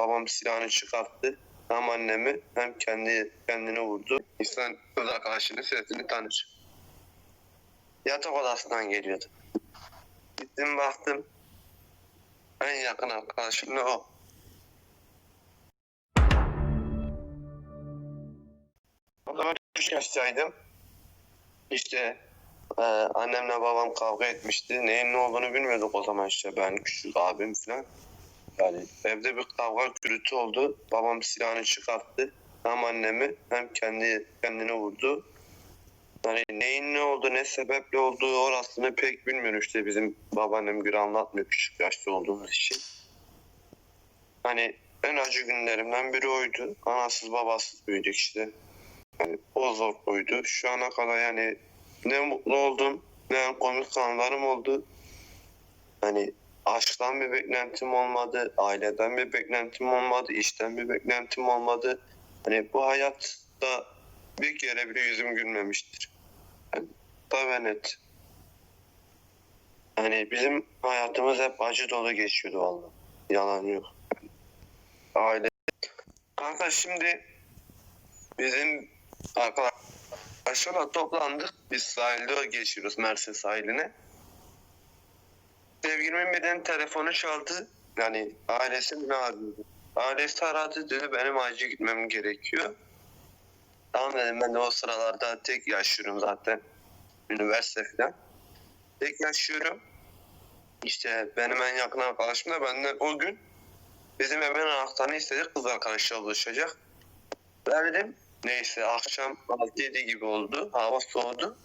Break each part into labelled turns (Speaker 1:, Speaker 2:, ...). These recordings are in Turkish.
Speaker 1: babam silahını çıkarttı. Hem annemi hem kendi kendini vurdu. İnsan kız arkadaşının sesini tanır. Yatak odasından geliyordu. Gittim baktım. En yakın arkadaşım da o. O zaman üç yaştaydım. İşte e, annemle babam kavga etmişti. Neyin ne olduğunu bilmiyorduk o zaman işte ben küçük abim falan. Yani evde bir kavga gürültü oldu. Babam silahını çıkarttı. Hem annemi hem kendi kendini vurdu. Yani neyin ne oldu, ne sebeple olduğu orasını pek bilmiyorum işte bizim babaannem göre anlatmıyor küçük yaşta olduğumuz için. Hani en acı günlerimden biri oydu. Anasız babasız büyüdük işte. Yani o zor oydu. Şu ana kadar yani ne mutlu oldum, ne komik anlarım oldu. Hani aşktan bir beklentim olmadı, aileden bir beklentim olmadı, işten bir beklentim olmadı. Hani bu hayatta bir kere bile yüzüm gülmemiştir. Yani, ve net. Hani bizim hayatımız hep acı dolu geçiyordu vallahi. Yalan yok. Aile. Kanka şimdi bizim arkadaşlarla toplandık. Biz sahilde geçiyoruz Mersin sahiline. Sevgilimin birden telefonu çaldı. Yani ailesi ne arıyordu? Ailesi aradı dedi benim acil gitmem gerekiyor. Tamam dedim ben de o sıralarda tek yaşıyorum zaten. Üniversite falan. Tek yaşıyorum. İşte benim en yakın arkadaşım da benden o gün bizim evin anahtarını istedik kız arkadaşla buluşacak. Verdim. Neyse akşam 6-7 gibi oldu. Hava soğudu.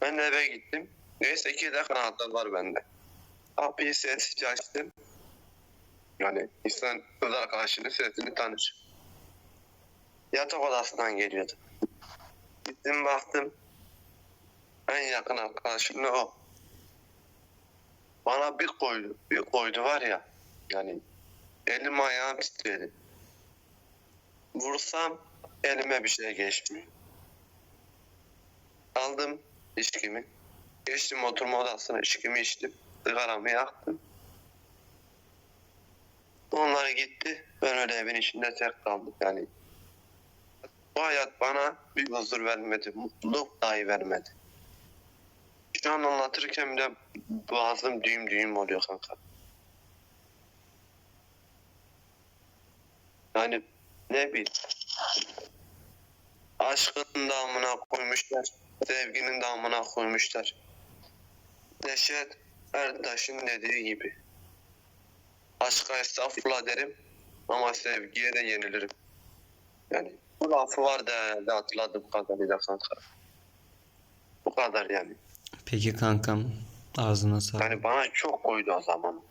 Speaker 1: Ben de eve gittim. Neyse iki dakika anahtar var bende. Kapıyı sessizce açtım. Yani insan kız arkadaşının sesini tanır. Yatak odasından geliyordu. Gittim baktım. En yakın arkadaşım da o. Bana bir koydu. Bir koydu var ya. Yani elim ayağım titredi. Vursam elime bir şey geçmiyor. Aldım içkimi. Geçtim oturma odasına içkimi içtim. Sigaramı yaktım. Onlar gitti. Ben öyle evin içinde tek kaldım. Yani bu hayat bana bir huzur vermedi. Mutluluk dahi vermedi. Şu an anlatırken bile boğazım düğüm düğüm oluyor kanka. Yani ne bileyim. Aşkın damına koymuşlar. Sevginin damına koymuşlar. Neşet Ertaş'ın dediği gibi. Aşka estağfurullah derim ama sevgiye de yenilirim. Yani bu lafı var da herhalde hatırladığım kadarıyla kanka. Bu kadar yani.
Speaker 2: Peki kankam ağzına sağlık.
Speaker 1: Yani bana çok koydu o zaman.